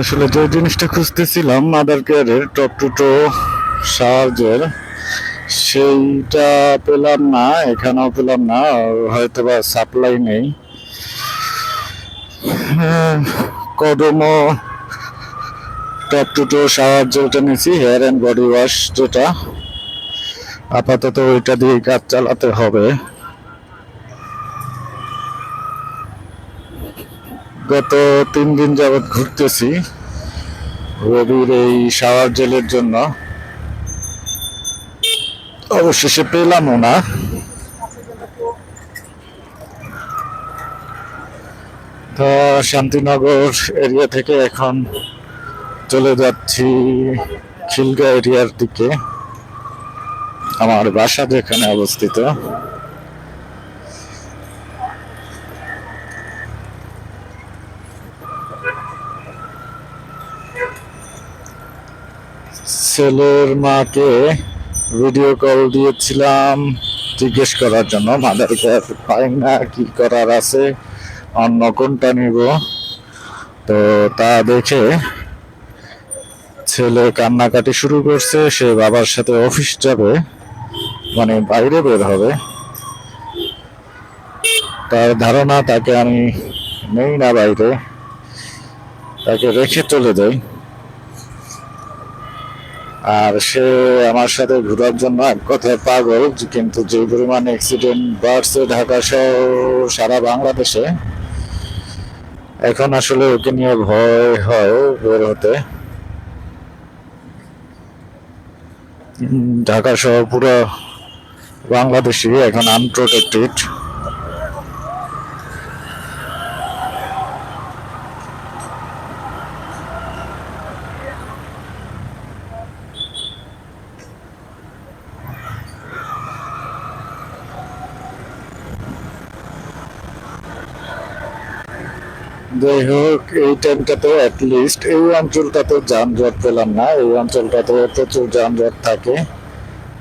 আসলে যে জিনিসটা খুঁজতেছিলাম মাদার কেয়ারের টপ টুটো সাহায্যের সেইটা পেলাম না এখানেও পেলাম না হয়তো বা সাপ্লাই নেই। হ্যাঁ, কদমও টপ টুটো শাওয়ার যেটা নিয়েছি হেয়ার অ্যান্ড বডি ওয়াশ যেটা। আপাতত ওইটা দিয়ে কাজ চালাতে হবে। গত তিন দিন যাবৎ ঘুরতেছি রবির এই শাওয়ার জেলের জন্য। অবশেষে পেলামও না। তো শান্তিনগর এরিয়া থেকে এখন চলে যাচ্ছি খিলগা এরিয়ার দিকে। আমার বাসা যেখানে অবস্থিত। ছেলের মাকে ভিডিও কল দিয়েছিলাম, জিজ্ঞেস করার জন্য, মাদার কেয়ার পাই না, কি করার আছে? অন্য কোনটা নিব? তো তা দেখে ছেলে কান্নাকাটি শুরু করছে, সে বাবার সাথে অফিস যাবে মানে বাইরে বের হবে। তার ধারণা তাকে আমি নেই না বাইরে, তাকে রেখে চলে যাই। আর সে আমার সাথে ঘোরার জন্য এক কথায় পাগল, কিন্তু যে পরিমাণ অ্যাক্সিডেন্ট বাড়ছে ঢাকা সহ সারা বাংলাদেশে, এখন আসলে ওকে নিয়ে ভয় হয় বের হতে। ঢাকা সহ পুরো বাংলাদেশি এখন আনপ্রোটেক্টেড যাই হোক, এই টাইমটাতে অ্যাটলিস্ট এই অঞ্চলটাতে যানজট পেলাম না, এই অঞ্চলটাতে প্রচুর যানজট থাকে।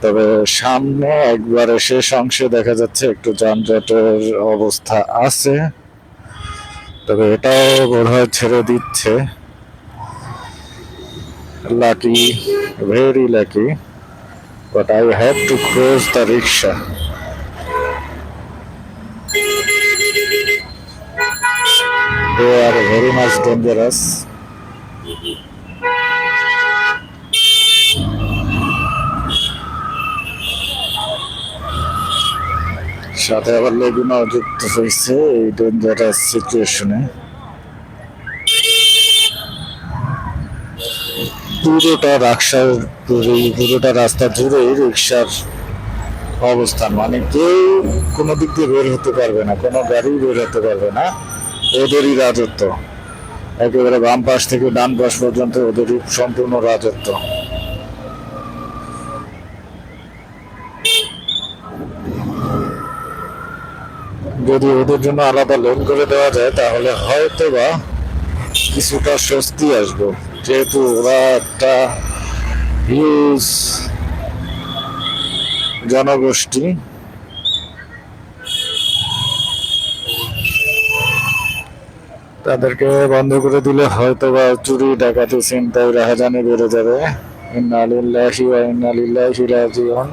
তবে সামনে একবারে শেষ অংশে দেখা যাচ্ছে একটু যানজটের অবস্থা আছে। তবে এটাও বোধ হয় ছেড়ে দিচ্ছে। Lucky very lucky but I have to close the rickshaw They are very much dangerous. সাথে আবার লেগুনাও যুক্ত হয়েছে এই ডেঞ্জারাস সিচুয়েশনে পুরোটা রাক্সার পুরোটা রাস্তা জুড়েই রিক্সার অবস্থান। মানে কেউ কোনো দিক দিয়ে বের হতে পারবে না, কোনো গাড়ি বের হতে পারবে না। ওদেরই রাজত্ব। একেবারে বাম পাশ থেকে ডান পাশ পর্যন্ত ওদেরই সম্পূর্ণ রাজত্ব। যদি ওদের জন্য আলাদা লোন করে দেওয়া যায়, তাহলে হয়তো বা কিছুটা স্বস্তি আসব। যেহেতু ওরা একটা জনগোষ্ঠী তাদেরকে বন্ধ করে দিলে হয়তো বা চুরি, ডাকাতি চিন্তায় রাহাজানি বেড়ে যাবে। ইন্নালিল্লাহি ওয়া ইন্নালিল্লাহি রাজিউন।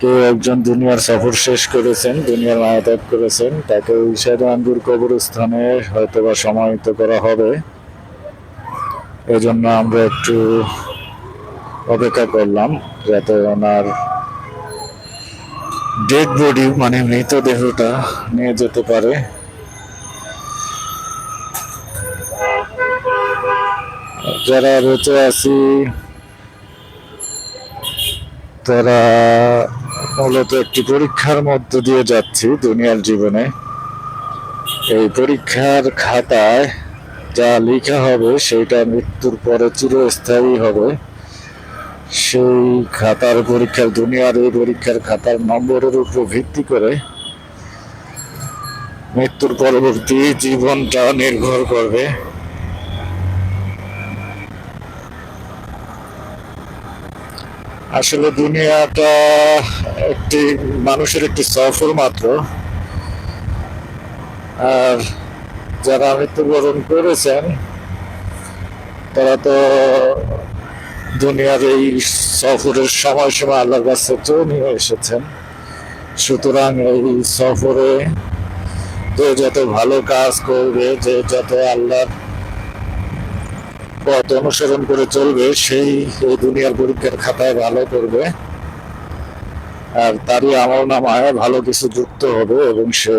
কেউ একজন দুনিয়ার সফর শেষ করেছেন, দুনিয়ার মায়াত্যাগ করেছেন তাকে উইশাদ আঙ্গুর কবরস্থানে হয়তো বা সমাহিত করা হবে। এজন্য আমরা একটু অপেক্ষা করলাম যাতে ওনার ডেড বডি মানে মৃতদেহটা নিয়ে যেতে পারে। যারা বেঁচে আছি, তারা মূলত একটি পরীক্ষার মধ্য দিয়ে যাচ্ছি দুনিয়ার জীবনে। এই পরীক্ষার খাতায় যা লেখা হবে সেটা মৃত্যুর পরে চিরস্থায়ী হবে। সেই খাতার পরীক্ষার, দুনিয়ার এই পরীক্ষার খাতার নম্বরের উপর ভিত্তি করে মৃত্যুর পরবর্তী জীবনটা নির্ভর করবে। আসলে দুনিয়াটা একটি মানুষের একটি সফর মাত্র। আর যারা মৃত্যুবরণ করেছেন, তারা তো দুনিয়ার এই সফরের সময়সীমা আল্লাহর কাছে তো নিয়ে এসেছেন। সুতরাং এই সফরে যে যত ভালো কাজ করবে, যে যত আল্লাহর পথ অনুসরণ করে চলবে, সেই দুনিয়ার পরীক্ষার খাতায় ভালো করবে। আর তারই আমল নামায় ভালো কিছু যুক্ত হবে এবং সে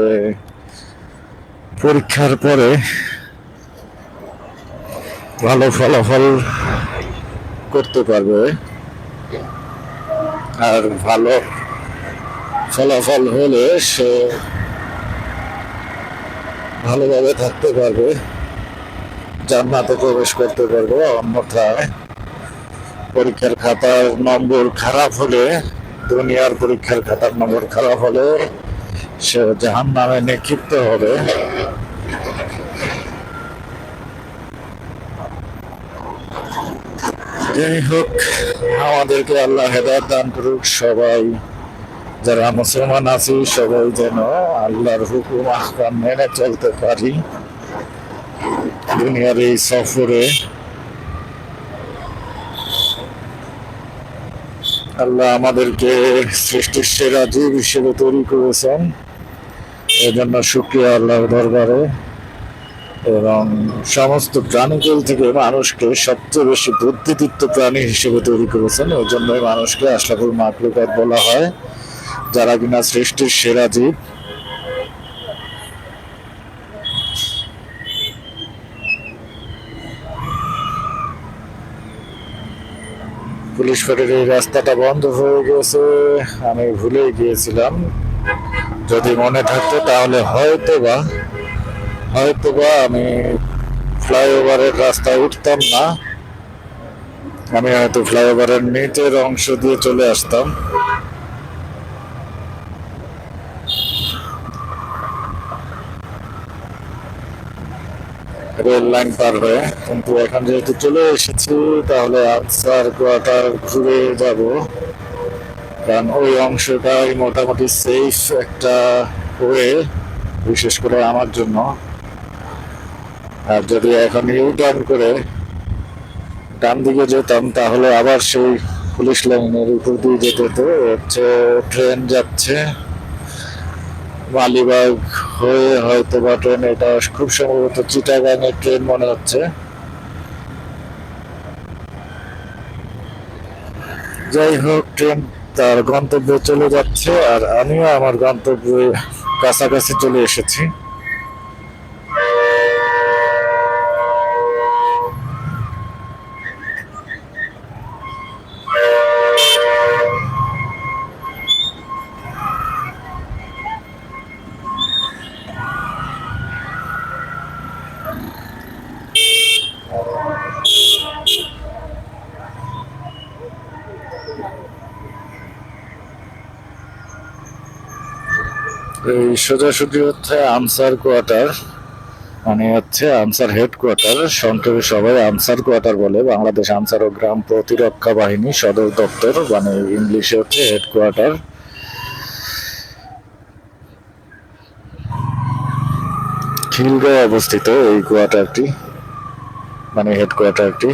পরীক্ষার পরে ভালো ফলাফল করতে পারবে। আর ভালো ফলাফল হলে সে ভালোভাবে থাকতে পারবে। জান্নাতে প্রবেশ করতে পারবে অন্যথায় পরীক্ষার খাতার নম্বর খারাপ হলে, দুনিয়ার পরীক্ষার খাতার নম্বর খারাপ হলে সে জাহান নামে নিক্ষিপ্ত হবে। যাই হোক, আমাদেরকে আল্লাহ হেদায়ত দান করুক, সবাই যারা মুসলমান আছি, সবাই যেন আল্লাহর হুকুম, আহকাম মেনে চলতে পারি। দুনিয়ার এই সফরে আল্লাহ আমাদেরকে সৃষ্টির সেরা জীব হিসেবে তৈরি করেছেন। এই জন্য শুক্রিয়া আল্লাহর দরবারে। এবং সমস্ত প্রাণীকুল থেকে মানুষকে সবচেয়ে বেশি বুদ্ধিদীপ্ত প্রাণী হিসেবে তৈরি করেছেন। ওই জন্যই মানুষকে আশরাফুল মাকলুকাত বলা হয়, যারা কিনা সৃষ্টির সেরা জীব। পুলিশ ফাঁড়ির এই রাস্তাটা বন্ধ হয়ে গেছে, আমি ভুলে গিয়েছিলাম। যদি মনে থাকতো তাহলে হয়তো বা হয়তো বা আমি ফ্লাইওভারের রাস্তায় উঠতাম না। আমি হয়তো ফ্লাইওভারের নিচের অংশ দিয়ে চলে আসতাম। রেল লাইন পার হয়ে কিন্তু এখন যেহেতু চলে এসেছি, তাহলে আনসার কোয়ার্টার ঘুরে যাব। কারণ ওই অংশটাই মোটামুটি সেফ একটা ওয়ে বিশেষ করে আমার জন্য। আর যদি এখন ইউ টার্ন করে ডান দিকে যেতাম, তাহলে আবার সেই পুলিশ লাইনের উপর দিয়ে যেতে হচ্ছে ট্রেন যাচ্ছে। মালিবাগ হয়ে হয়তো বা ট্রেন এটা খুব সম্ভবত চিটাগাঙের ট্রেন মনে হচ্ছে। যাই হোক, ট্রেন তার গন্তব্যে চলে যাচ্ছে আর আমিও আমার গন্তব্যে কাছাকাছি চলে এসেছি। এই সোজাসুজি হচ্ছে আনসার কোয়ার্টার মানে হচ্ছে আনসার হেডকোয়ার্টার, সংক্ষেপে সবাই আনসার কোয়ার্টার বলে। বাংলাদেশ আনসার ও গ্রাম প্রতিরক্ষা বাহিনী সদর দপ্তর মানে ইংলিশে হচ্ছে হেডকোয়ার্টার। খিলগাঁও অবস্থিত এই কোয়ার্টারটি মানে হেডকোয়ার্টারটি।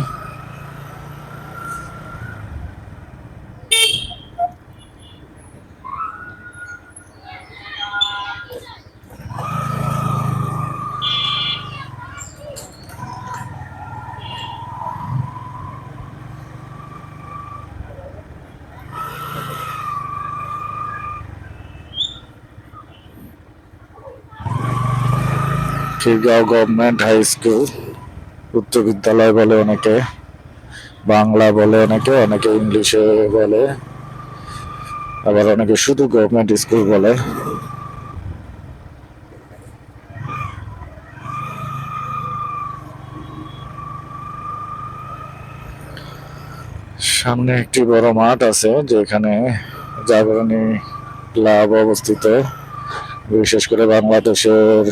খিরগাঁও গভর্নমেন্ট হাই স্কুল উচ্চ বিদ্যালয় বলে অনেকে, বাংলা বলে অনেকে অনেকে ইংলিশে বলে, আবার অনেকে শুধু গভর্নমেন্ট স্কুল বলে। সামনে একটি বড় মাঠ আছে, যেখানে জাগরণী ক্লাব অবস্থিত। বিশেষ করে বাংলাদেশের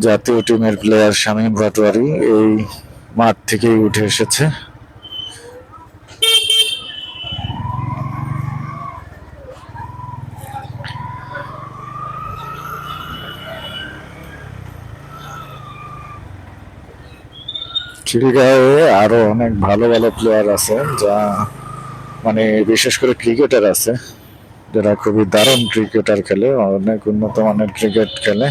জাতীয় টিমের প্লেয়ার শামীম ভাটোয়ারি এই মাঠ থেকেই উঠে এসেছে। খিলগাঁওয়ে আরও অনেক ভালো ভালো প্লেয়ার আছে যা মানে বিশেষ করে ক্রিকেটার আছে। যারা খুবই দারুণ ক্রিকেটার খেলে, অনেক উন্নত মানের ক্রিকেট খেলে।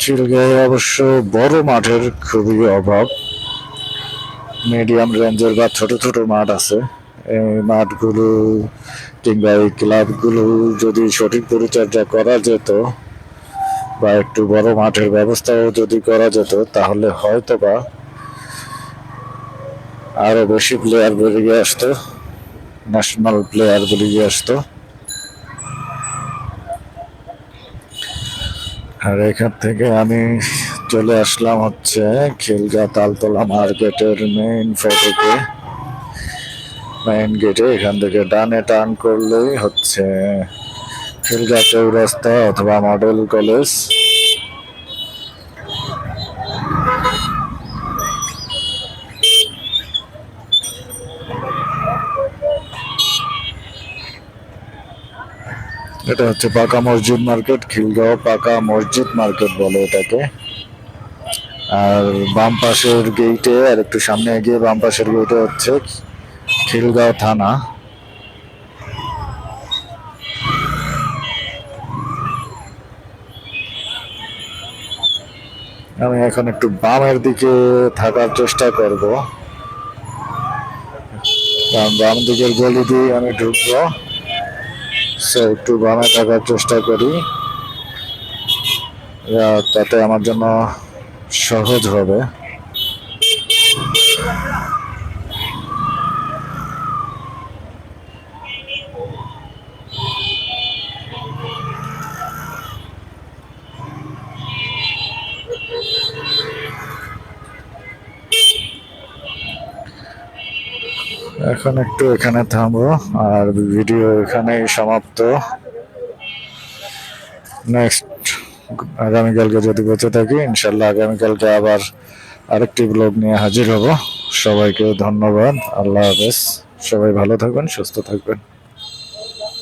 খিলগাঁওয়ে অবশ্য বড় মাঠের খুবই অভাব। মিডিয়াম রেঞ্জের বা ছোট ছোট মাঠ আছে। এই মাঠগুলো কিংবা এই ক্লাবগুলো যদি সঠিক পরিচর্যা করা যেত বা একটু বড় মাঠের ব্যবস্থাও যদি করা যেত, তাহলে হয়তো বা আরও বেশি প্লেয়ার বেরিয়ে আসতো ন্যাশনাল প্লেয়ার বেরিয়ে আসতো। আর এখান থেকে আমি চলে আসলাম হচ্ছে খিলগা তালতলা মার্কেটের মেইন ফেটেকে মেইন গেটে এখান থেকে ডানে টার্ন করলেই হচ্ছে খিলগা চৌরাস্তা অথবা মডেল কলেজ। এটা হচ্ছে পাকা মসজিদ মার্কেট, খিলগাঁও পাকা মসজিদ মার্কেট বলে এটাকে। আর বাম পাশের গেইটে, আর একটু সামনে এগিয়ে বাম পাশের গেইটে হচ্ছে খিলগাঁও থানা। আমি এখন একটু বামের দিকে থাকার চেষ্টা করব। কারণ বাম দিকের গলি দিয়ে আমি ঢুকবো। সো একটু বামে থাকার চেষ্টা করি। তাতে আমার জন্য সহজ হবে। এখন একটু এখানে থামবো আর ভিডিও এখানেই সমাপ্ত। নেক্সট আগামীকালকে যদি বেঁচে থাকি, ইনশাল্লাহ আগামীকালকে আবার আরেকটি ব্লগ নিয়ে হাজির হব। সবাইকে ধন্যবাদ, আল্লাহ হাফেজ। সবাই ভালো থাকবেন, সুস্থ থাকবেন।